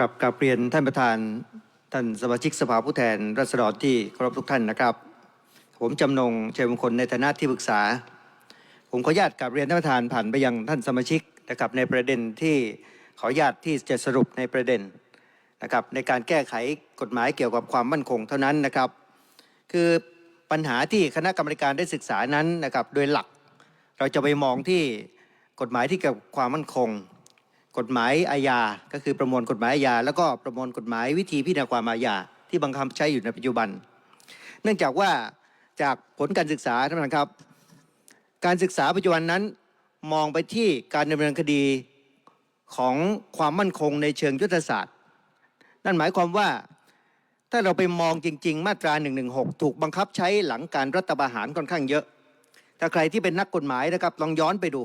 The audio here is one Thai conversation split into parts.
ครับกราบเรียนท่านประธานท่านสมาชิกสภาผู้แทนราษฎรที่เคารพทุกท่านนะครับ ผมจำนงชัยมงคลในฐานะที่ปรึกษา ผมขออนุญาตกราบเรียนท่านประธานผ่านไปยังท่านสมาชิกนะครับในประเด็นที่ขออนุญาตที่จะสรุปในประเด็นนะครับในการแก้ไขกฎหมายเกี่ยวกับความมั่นคงเท่านั้นนะครับ คือปัญหาที่คณะกรรมการได้ศึกษานั้นนะครับโดยหลัก เราจะไปมองที่กฎหมายที่เกี่ยวกับความมั่นคง กฎหมายอาญา ก็คือประมวลกฎหมายอาญา แล้วก็ประมวลกฎหมายวิธีพิจารณาความอาญาที่บังคับใช้อยู่ในปัจจุบัน เนื่องจากว่าจากผลการศึกษาท่านประธานครับ การศึกษาปัจจุบันนั้นมองไปที่การดำเนินคดีของความมั่นคงในเชิงยุทธศาสตร์ นั่นหมายความว่าถ้าเราไปมองจริง ๆ มาตรา 116 ถูกบังคับใช้หลังการรัฐประหารค่อนข้างเยอะ ถ้าใครที่เป็นนักกฎหมายนะครับลองย้อนไปดู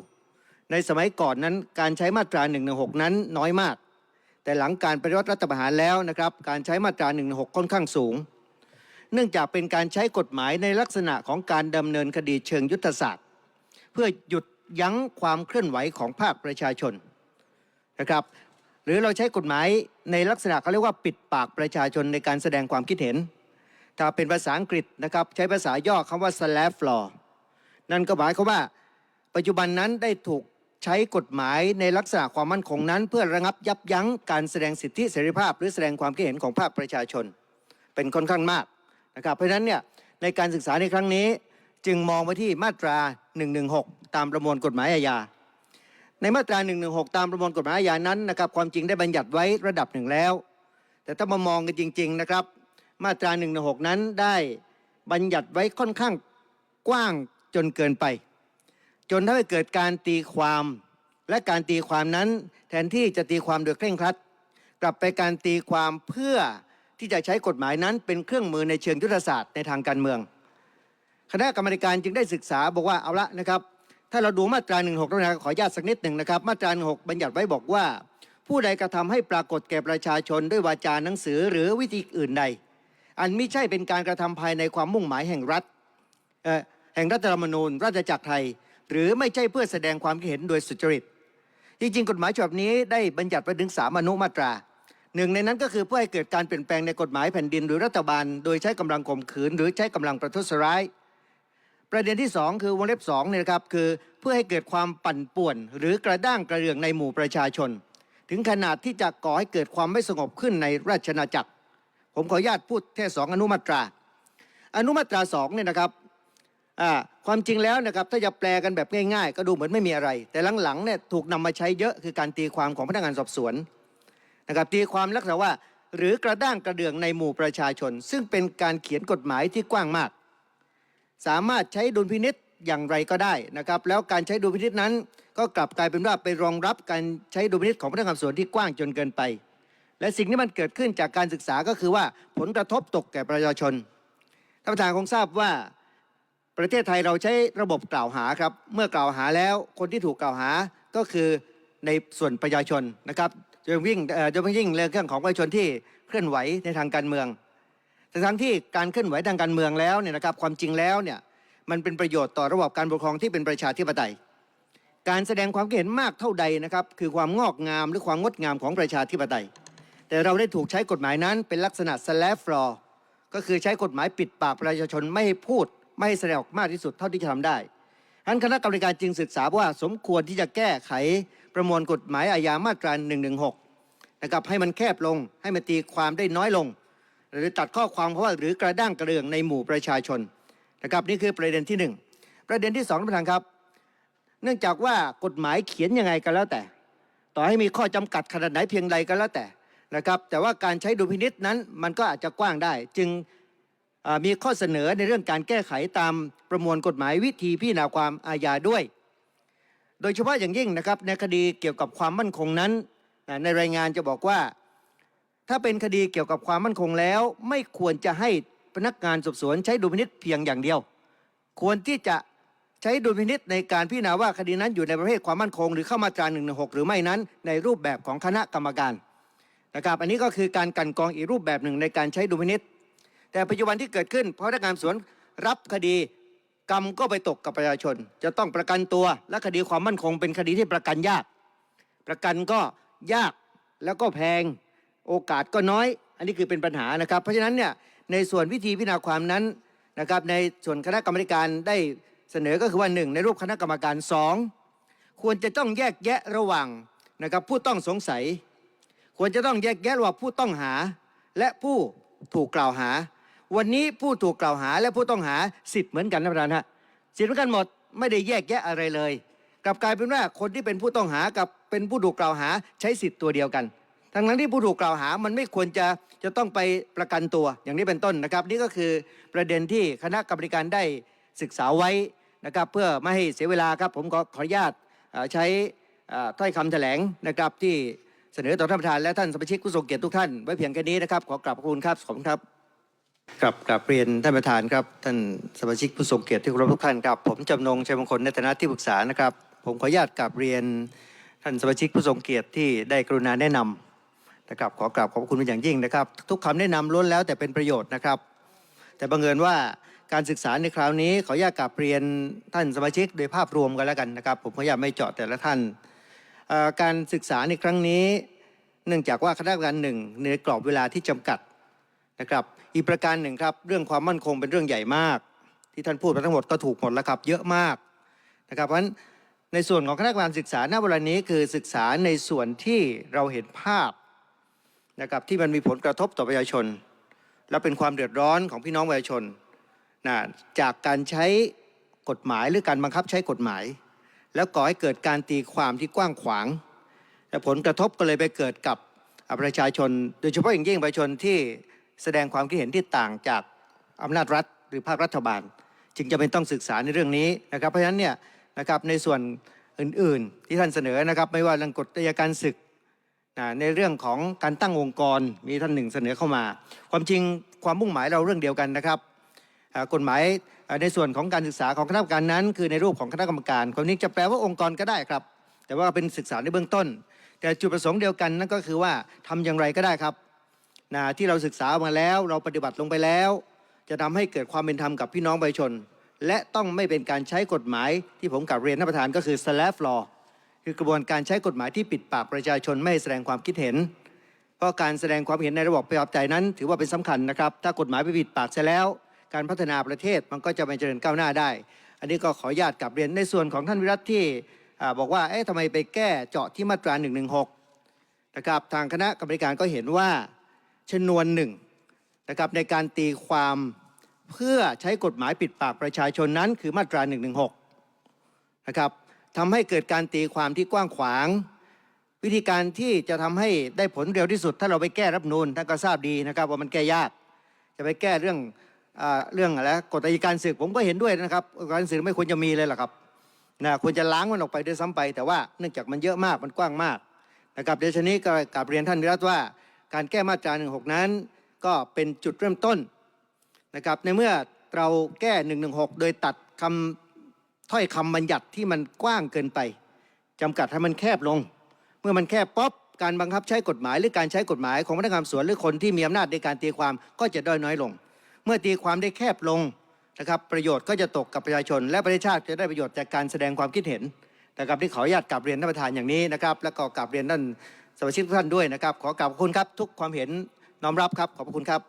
ในสมัยก่อนนั้นการใช้มาตรา116นั้นน้อยมาก แต่หลังการปฏิวัติรัฐประหารแล้วนะครับการใช้มาตรา116ค่อนข้างสูง เนื่องจากเป็นการใช้กฎหมายในลักษณะของการดำเนินคดีเชิงยุทธศาสตร์ เพื่อหยุดยั้งความเคลื่อนไหวของภาคประชาชนนะครับหรือเราใช้กฎหมายในลักษณะเขาเรียกว่าปิดปากประชาชนในการแสดงความคิดเห็น ถ้าเป็นภาษาอังกฤษนะครับใช้ภาษาย่อคำว่า slap law นั่นก็หมายความว่า ปัจจุบันนั้นได้ถูก ใช้กฎหมายในลักษณะความมั่นคงนั้น เพื่อระงับยับยั้งการแสดงสิทธิเสรีภาพ หรือแสดงความคิดเห็นของภาคประชาชน เป็นค่อนข้างมากนะครับเพราะฉะนั้นเนี่ยในการศึกษาในครั้งนี้ จึงมองไปที่มาตรา 116 ตามประมวลกฎหมายอาญาในมาตรา 116 ตามประมวลกฎหมายอาญานั้นนะครับความจริงได้บัญญัติไว้ระดับหนึ่งแล้ว แต่ถ้ามามองกันจริง ๆนะครับ มาตรา 116 นั้นได้บัญญัติไว้ค่อนข้างกว้างจนเกินไป จนทำให้เกิดการตีความและการตีความนั้น แทนที่จะตีความโดยเคร่งครัด กลับไปการตีความเพื่อที่จะใช้กฎหมายนั้นเป็นเครื่องมือในเชิงยุทธศาสตร์ในทางการเมือง คณะกรรมการจึงได้ศึกษาบอกว่าเอาละนะครับ ถ้าเราดูมาตรา 16แล้วนะขออนุญาตสักนิดหนึ่งนะครับ มาตรา 16 บัญญัติไว้บอกว่า ผู้ใดกระทำให้ปรากฏแก่ประชาชนด้วยวาจาหนังสือหรือวิธีอื่นใด อันไม่ใช่เป็นการกระทำภายในความมุ่งหมายแห่งรัฐแห่งรัฐธรรมนูญราชจักรไทย หรือไม่ใช่เพื่อแสดงความคิดเห็นโดยสุจริต จริงๆ กฎหมายฉบับนี้ได้บัญญัติไว้ถึงสามอนุมาตราหนึ่งในนั้นก็คือเพื่อให้เกิดการเปลี่ยนแปลงในกฎหมายแผ่นดินหรือรัฐบาล โดยใช้กำลังข่มขืน หรือใช้กำลังประทุษร้าย ประเด็นที่สองคือวงเล็บสองเนี่ยนะครับคือเพื่อให้เกิดความปั่นป่วน หรือกระด้างกระเรืองในหมู่ประชาชน ถึงขนาดที่จะก่อให้เกิดความไม่สงบขึ้นในราชนาจักร ผมขออนุญาตพูดแค่สองอนุมาตรา อนุมาตราสองเนี่ยนะครับ ความจริงแล้วนะครับถ้าจะแปลกันแบบง่ายๆ ก็ดูเหมือนไม่มีอะไร แต่หลังๆเนี่ยถูกนำมาใช้เยอะคือการตีความของพนักงานสอบสวนนะครับตีความลักษณะว่า หรือกระด้างกระเดืองในหมู่ประชาชน ซึ่งเป็นการเขียนกฎหมายที่กว้างมาก สามารถใช้ดุลพินิษอย่างไรก็ได้นะครับแล้วการใช้ดุลพินิษนั้น ก็กลับกลายเป็นว่าไปรองรับการใช้ดุลพินิษของพนักงานสอบสวนที่กว้างจนเกินไป และสิ่งที่มันเกิดขึ้นจากการศึกษาก็คือว่าผลกระทบตกแก่ประชาชนท่านประธานคงทราบว่า ประเทศไทยเราใช้ระบบกล่าวหาครับ เมื่อกล่าวหาแล้วคนที่ถูกกล่าวหาก็คือในส่วนประชาชนนะครับโดยวิ่งโดยเฉพาะยิ่งเรื่องของประชาชนที่เคลื่อนไหวในทางการเมืองแต่ทั้งที่การเคลื่อนไหวทางการเมืองแล้วเนี่ยนะครับความจริงแล้วเนี่ยมันเป็นประโยชน์ต่อระบบการปกครองที่เป็นประชาธิปไตย การแสดงความคิดเห็นมากเท่าใดนะครับคือความงอกงามหรือความงดงามของประชาธิปไตย แต่เราได้ถูกใช้กฎหมายนั้นเป็นลักษณะ slap law ก็คือใช้กฎหมายปิดปากประชาชนไม่ให้พูด ไม่ให้แสดงออกมากที่สุดเท่าที่จะทำได้ฉะนั้นคณะกรรมการจึงศึกษาว่าสมควรที่จะแก้ไขประมวลกฎหมายอาญามาตรา116นะครับให้มันแคบลงให้มันตีความได้น้อยลง หรือตัดข้อความเพราะว่าหรือกระด้างกระเรืองในหมู่ประชาชนนะครับนี่คือประเด็นที่หนึ่งประเด็นที่สองท่านประธานครับ เนื่องจากว่ากฎหมายเขียนยังไงก็แล้วแต่ ต่อให้มีข้อจำกัดขนาดไหนเพียงใดก็แล้วแต่นะครับแต่ว่าการใช้ดุลพินิษนั้นมันก็อาจจะกว้างได้ จึง มีข้อเสนอในเรื่องการแก้ไขตามประมวลกฎหมายวิธีพิจารณาความอาญาด้วย โดยเฉพาะอย่างยิ่งนะครับในคดีเกี่ยวกับความมั่นคงนั้น ในรายงานจะบอกว่า ถ้าเป็นคดีเกี่ยวกับความมั่นคงแล้ว ไม่ควรจะให้พนักงานสอบสวนใช้ดุลพินิษเพียงอย่างเดียว ควรที่จะใช้ดุลพินิษในการพิจารณาว่าคดีนั้นอยู่ในประเภทความมั่นคง หรือเข้ามาตรา1นึหรือไม่นั้นในรูปแบบของคณะกรรมการนะครับอันนี้ก็คือการกันกองอีกรูปแบบหนึ่งในการใช้ดุลพินิษ แต่ปัจจุบันที่เกิดขึ้นเพราะนักงานสอบสวนรับคดีกรรมก็ไปตกกับประชาชน จะต้องประกันตัวและคดีความมั่นคงเป็นคดีที่ประกันยาก ประกันก็ยากแล้วก็แพงโโอกาสก็น้อย อันนี้คือเป็นปัญหานะครับ เพราะฉะนั้นเนี่ยในส่วนวิธีพิจารณาความนั้นนะครับในส่วนคณะกรรมการได้เสนอก็คือว่าหนึ่งในรูปคณะกรรมการสองควรจะต้องแยกแยะระหว่างนะครับผู้ต้องสงสัย ควรจะต้องแยกแยะระหว่างผู้ต้องหา และผู้ถูกกล่าวหา วันนี้ผู้ถูกกล่าวหาและผู้ต้องหาสิทธิ์เหมือนกันนะประธานฮะสิทธิ์เหมือนกันหมดไม่ได้แยกแยะอะไรเลยกลับกลายเป็นว่าคนที่เป็นผู้ต้องหากับเป็นผู้ถูกกล่าวหาใช้สิทธิ์ตัวเดียวกัน ทั้งนั้นที่ผู้ถูกกล่าวหามันไม่ควรจะจะต้องไปประกันตัวอย่างนี้เป็นต้นนะครับ นี่ก็คือประเด็นที่คณะกรรมการได้ศึกษาไว้นะครับ เพื่อไม่ให้เสียเวลาครับ ผมขอขออนุญาตใช้ถ้อยคำแถลงนะครับที่เสนอต่อท่านประธานและท่านสมาชิกผู้ทรงเกียรติทุกท่านไว้เพียงแค่นี้นะครับขอกราบขอบคุณครับขอบคุณครับ ครับกราบเรียนท่านประธานครับท่านสมาชิกผู้ทรงเกียรติที่เคารพทุกท่านครับผมจำนงชัยมงคลในฐานะที่ปรึกษานะครับ ผมขออนุญาตกราบเรียนท่านสมาชิกผู้ทรงเกียรติที่ได้กรุณาแนะนำนะครับขอกราบขอบคุณเป็นอย่างยิ่งนะครับ ทุกคำแนะนำล้วนแล้วแต่เป็นประโยชน์นะครับ แต่บังเอิญว่าการศึกษาในคราวนี้ขออนุญาตกราบเรียนท่านสมาชิกโดยภาพรวมกันแล้วกันนะครับ ผมขออนุญาตไม่เจาะแต่ละท่านการศึกษาในครั้งนี้ เนื่องจากว่าคณะกรรมการหนึ่งในกรอบเวลาที่จำกัด นะครับ อีกประการหนึ่งครับ เรื่องความมั่นคงเป็นเรื่องใหญ่มาก ที่ท่านพูดมาทั้งหมดก็ถูกหมดแล้วครับ เยอะมากนะครับ เพราะฉะนั้นในส่วนของคณะกรรมการศึกษาณเวลานี้คือศึกษาในส่วนที่เราเห็นภาพนะครับที่มันมีผลกระทบต่อประชาชน และเป็นความเดือดร้อนของพี่น้องประชาชนนะจากการใช้กฎหมายหรือการบังคับใช้กฎหมาย แล้วก่อให้เกิดการตีความที่กว้างขวาง และผลกระทบก็เลยไปเกิดกับประชาชน โดยเฉพาะอย่างยิ่งประชาชนที่ แสดงความคิดเห็นที่ต่างจากอำนาจรัฐหรือภาครัฐบาล จึงจะเป็นต้องศึกษาในเรื่องนี้นะครับเพราะฉะนั้นเนี่ยนะครับในส่วนอื่นๆ ที่ท่านเสนอนะครับ ไม่ว่าเรื่องกฎอัยการศึกนะในเรื่องของการตั้งองค์กรมีท่านหนึ่งเสนอเข้ามา ความจริงความมุ่งหมายเราเรื่องเดียวกันนะครับกฎหมายในส่วนของการศึกษาของคณะกรรมการนั้น คือในรูปของคณะกรรมการความนี้จะแปลว่าองค์กรก็ได้ครับ แต่ว่าเป็นศึกษาในเบื้องต้น แต่จุดประสงค์เดียวกันนั่นก็คือว่าทำอย่างไรก็ได้ครับ นะที่เราศึกษามาแล้วเราปฏิบัติลงไปแล้ว จะทำให้เกิดความเป็นธรรมกับพี่น้องประชาชน และต้องไม่เป็นการใช้กฎหมายที่ผมกลับเรียนท่านประธานก็คือ slap law คือกระบวนการใช้กฎหมายที่ปิดปากประชาชนไม่ให้แสดงความคิดเห็น เพราะการแสดงความเห็นในระบบประชาธิปไตยนั้น ถือว่าเป็นสำคัญนะครับ ถ้ากฎหมายไปปิดปากเสียแล้ว การพัฒนาประเทศมันก็จะไม่เจริญก้าวหน้าได้ อันนี้ก็ขออนุญาตกลับเรียนในส่วนของท่านวิรัตที่บอกว่าเอ๊ะทำไมไปแก้เจาะที่มาตรา1นึนะครับทางคณะกรรมการก็เห็นว่า ชนวนหนึ่งนะครับในการตีความเพื่อใช้กฎหมายปิดปากประชาชนนั้น คือมาตรา1นึนะครับทำให้เกิดการตีความที่กว้างขวาง วิธีการที่จะทำให้ได้ผลเร็วที่สุด ถ้าเราไปแก้รัฐธรรมนูนท่านก็ทราบดีนะครับ ว่ามันแก้ยาก จะไปแก้เรื่องอาเรื่องอะไรกฎอัยการศึกผมก็เห็นด้วยนะครับการศึกไม่ควรจะมีเลยล่ะครับนะควรจะล้างมันออกไปด้วยซ้ำไป แต่ว่าเนื่องจากมันเยอะมากมันกว้างมากนะครับเดี๋ยวชนี้ก็กลับเรียนท่านวิรัตว่า การแก้มาตรา 116 นั้น ก็เป็นจุดเริ่มต้นนะครับในเมื่อเราแก้ 116 โดยตัดคำถ้อยคำบัญญัติที่มันกว้างเกินไปจำกัดให้มันแคบลง เมื่อมันแคบป๊อบการบังคับใช้กฎหมาย หรือการใช้กฎหมายของพนักงานสอบสวนหรือคนที่มีอำนาจในการตีความก็จะด้อยน้อยลง เมื่อตีความได้แคบลงนะครับประโยชน์ก็จะตกกับประชาชน และประเทศชาติจะได้ประโยชน์จากการแสดงความคิดเห็นนะครับที่ขออนุญาตกลับเรียนท่านประธานอย่างนี้นะครับ แล้วก็กลับเรียนท่าน สมาชิกทุกท่านด้วยนะครับ ขอกราบขอบคุณครับ ทุกความเห็นน้อมรับครับขอบคุณครับ